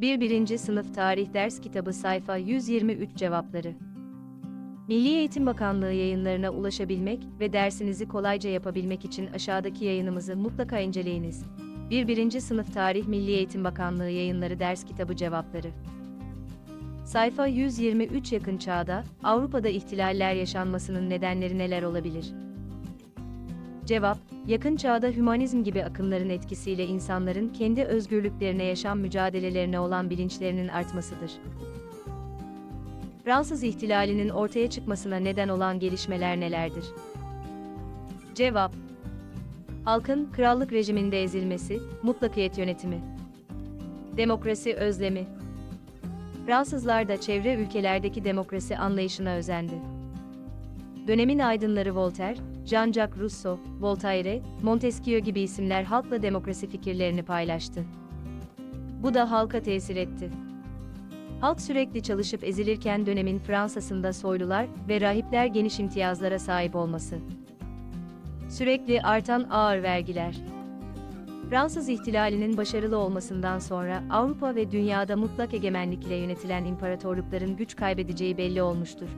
1. 1. Sınıf Tarih Ders Kitabı Sayfa 123 Cevapları Milli Eğitim Bakanlığı yayınlarına ulaşabilmek ve dersinizi kolayca yapabilmek için aşağıdaki yayınımızı mutlaka inceleyiniz. 1. 1. Sınıf Tarih Milli Eğitim Bakanlığı Yayınları Ders Kitabı Cevapları Sayfa 123 Yakın çağda, Avrupa'da ihtilaller yaşanmasının nedenleri neler olabilir? Cevap, yakın çağda hümanizm gibi akımların etkisiyle insanların kendi özgürlüklerine yaşam mücadelelerine olan bilinçlerinin artmasıdır. Fransız ihtilalinin ortaya çıkmasına neden olan gelişmeler nelerdir? Cevap, halkın krallık rejiminde ezilmesi, mutlakiyet yönetimi, demokrasi özlemi, Fransızlar da çevre ülkelerdeki demokrasi anlayışına özendi. Dönemin aydınları Voltaire, Jean-Jacques Rousseau, Voltaire, Montesquieu gibi isimler halkla demokrasi fikirlerini paylaştı. Bu da halka tesir etti. Halk sürekli çalışıp ezilirken dönemin Fransa'sında soylular ve rahipler geniş imtiyazlara sahip olması. Sürekli artan ağır vergiler. Fransız ihtilalinin başarılı olmasından sonra Avrupa ve dünyada mutlak egemenlikle yönetilen imparatorlukların güç kaybedeceği belli olmuştur.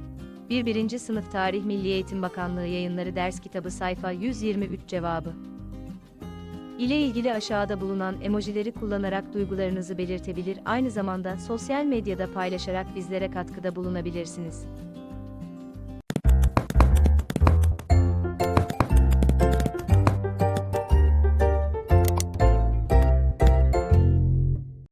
1. 1. Sınıf Tarih Milli Eğitim Bakanlığı Yayınları Ders Kitabı Sayfa 123 Cevabı ile ilgili aşağıda bulunan emojileri kullanarak duygularınızı belirtebilir, aynı zamanda sosyal medyada paylaşarak bizlere katkıda bulunabilirsiniz.